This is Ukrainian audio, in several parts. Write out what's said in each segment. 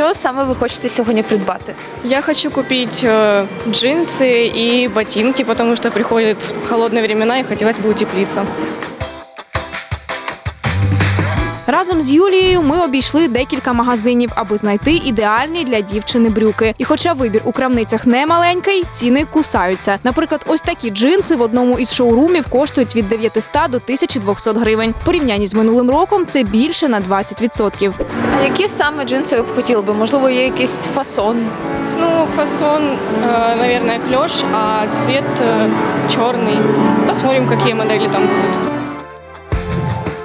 Що саме ви хочете сьогодні придбати? Я хочу купить э, джинсы и ботинки, потому что приходят холодные времена и хотелось бы утеплиться. Разом з Юлією ми обійшли декілька магазинів, аби знайти ідеальні для дівчини брюки. І хоча вибір у крамницях не маленький, ціни кусаються. Наприклад, ось такі джинси в одному із шоурумів коштують від 900 до 1200 гривень. В порівнянні з минулим роком це більше на 20%. А які саме джинси ви б хотіли би? Можливо, є якийсь фасон? Ну, фасон, э, наверное, клеш, а цвет э, черный. Посмотрим, какие модели там будут.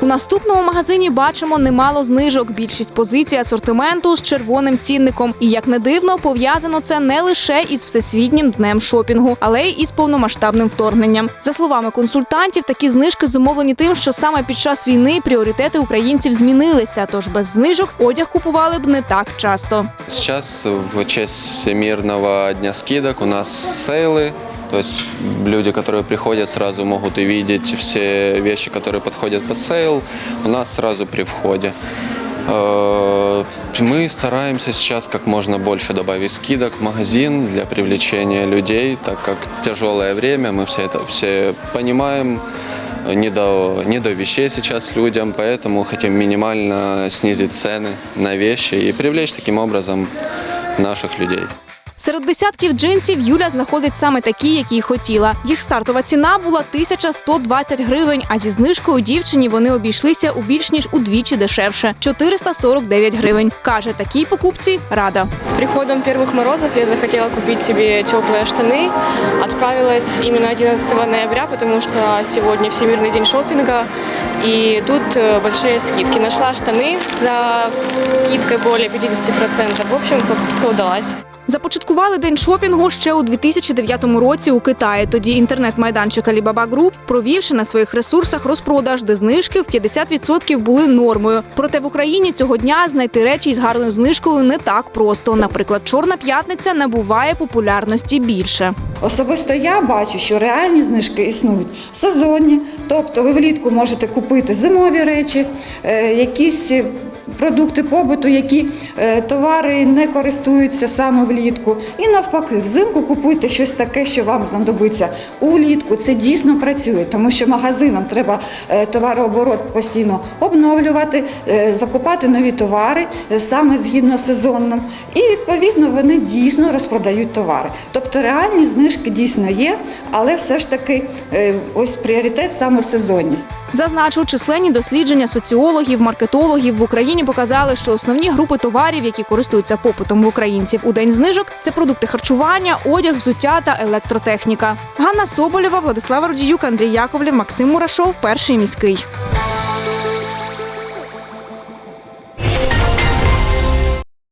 У наступному магазині бачимо немало знижок. Більшість позицій асортименту з червоним цінником. І як не дивно, пов'язано це не лише із всесвітнім днем шопінгу, але й із повномасштабним вторгненням. За словами консультантів, такі знижки зумовлені тим, що саме під час війни пріоритети українців змінилися. Тож без знижок одяг купували б не так часто. Сейчас в честь Всемирного дня скидок у нас сейлы. То есть люди, которые приходят, сразу могут увидеть все вещи, которые подходят под сейл, у нас сразу при входе. Э, Мы стараемся сейчас как можно больше добавить скидок в магазин для привлечения людей, так как тяжелое время, мы все это все понимаем, не до, не до вещей сейчас людям, поэтому хотим минимально снизить цены на вещи и привлечь таким образом наших людей. Серед десятків джинсів Юля знаходить саме такі, які й хотіла. Їх стартова ціна була 1120 гривень, а зі знижкою дівчині вони обійшлися у більш ніж удвічі дешевше 449 гривень. Каже, такій покупці рада. С приходом первых морозов я захотела купить себе теплые штаны. Отправилась именно 11 ноября, потому что сегодня Всемирный день шопинга. И тут э, большие скидки. Нашла штаны за с- скидкой более 50%. В общем, покупка удалась. Започаткували день шопінгу ще у 2009 році у Китаї. Тоді інтернет-майданчик Alibaba Group, провівши на своїх ресурсах розпродаж, де знижки в 50% були нормою. Проте в Україні цього дня знайти речі із гарною знижкою не так просто. Наприклад, Чорна п'ятниця набуває популярності більше. Особисто я бачу, що реальні знижки існують сезонні, тобто ви влітку можете купити зимові речі, е, якісь продукти побуту, які е, товари не користуються саме влітку. І навпаки, взимку купуйте щось таке, що вам знадобиться улітку. Це дійсно працює, тому що магазинам треба е, товарооборот постійно обновлювати, е, закупати нові товари саме згідно сезонним. І відповідно вони дійсно розпродають товари. Тобто реальні знижки дійсно є, але все ж таки ось пріоритет саме сезонність. Зазначу, численні дослідження соціологів, маркетологів в Україні показали, що основні групи товарів, які користуються попитом в українців у день знижок, це продукти харчування, одяг, взуття та електротехніка. Ганна Соболєва, Владислава Родіюк, Андрій Яковлів, Максим Мурашов, перший міський.